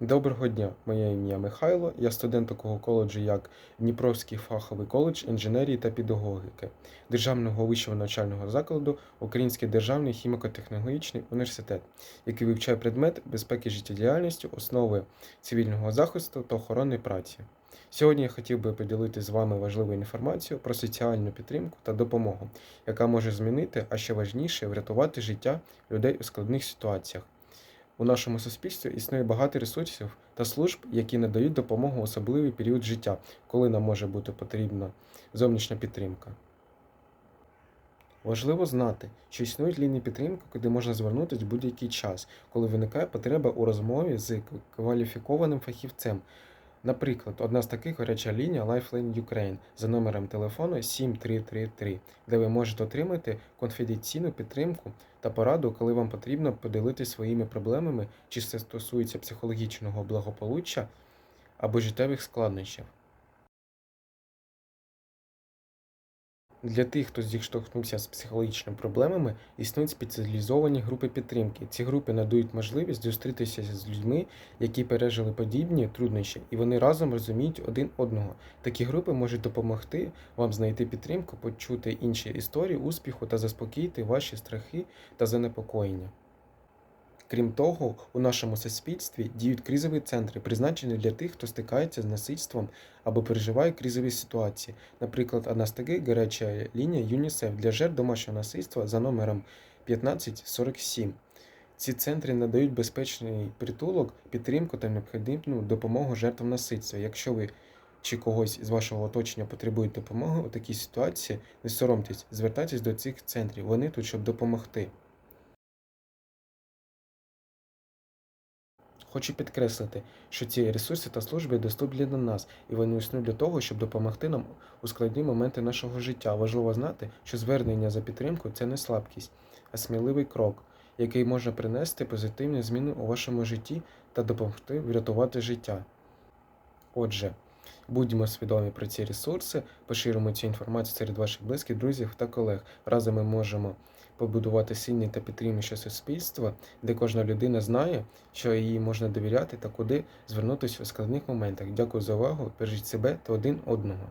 Доброго дня, моє ім'я Михайло. Я студент такого коледжу, як Дніпровський фаховий коледж інженерії та педагогіки, Державного вищого навчального закладу, Український державний хіміко-технологічний університет, який вивчає предмет безпеки життєдіяльності, основи цивільного захисту та охорони праці. Сьогодні я хотів би поділитися з вами важливою інформацією про соціальну підтримку та допомогу, яка може змінити, а ще важніше, врятувати життя людей у складних ситуаціях. У нашому суспільстві існує багато ресурсів та служб, які надають допомогу в особливий період життя, коли нам може бути потрібна зовнішня підтримка. Важливо знати, що існують лінії підтримки, куди можна звернутися в будь-який час, коли виникає потреба у розмові з кваліфікованим фахівцем. Наприклад, одна з таких гаряча лінія Lifeline Ukraine за номером телефону 7333, де ви можете отримати конфіденційну підтримку та пораду, коли вам потрібно поділитися своїми проблемами, чи це стосується психологічного благополуччя або життєвих складнощів. Для тих, хто зіштовхнувся з психологічними проблемами, існують спеціалізовані групи підтримки. Ці групи надають можливість зустрітися з людьми, які пережили подібні труднощі, і вони разом розуміють один одного. Такі групи можуть допомогти вам знайти підтримку, почути інші історії успіху та заспокоїти ваші страхи та занепокоєння. Крім того, у нашому суспільстві діють кризові центри, призначені для тих, хто стикається з насильством або переживає кризові ситуації. Наприклад, таких гаряча лінія ЮНІСЕФ для жертв домашнього насильства за номером 1547. Ці центри надають безпечний притулок, підтримку та необхідну допомогу жертвам насильства. Якщо ви чи когось з вашого оточення потребують допомоги у такій ситуації, не соромтесь, звертайтесь до цих центрів. Вони тут, щоб допомогти. Хочу підкреслити, що ці ресурси та служби доступні для нас, і вони існують для того, щоб допомогти нам у складні моменти нашого життя. Важливо знати, що звернення за підтримку це не слабкість, а сміливий крок, який може принести позитивні зміни у вашому житті та допомогти врятувати життя. Отже, будьмо свідомі про ці ресурси, поширимо цю інформацію серед ваших близьких, друзів та колег. Разом ми можемо побудувати сильне та підтримуюче суспільство, де кожна людина знає, що їй можна довіряти та куди звернутися у складних моментах. Дякую за увагу. Бережіть себе та один одного.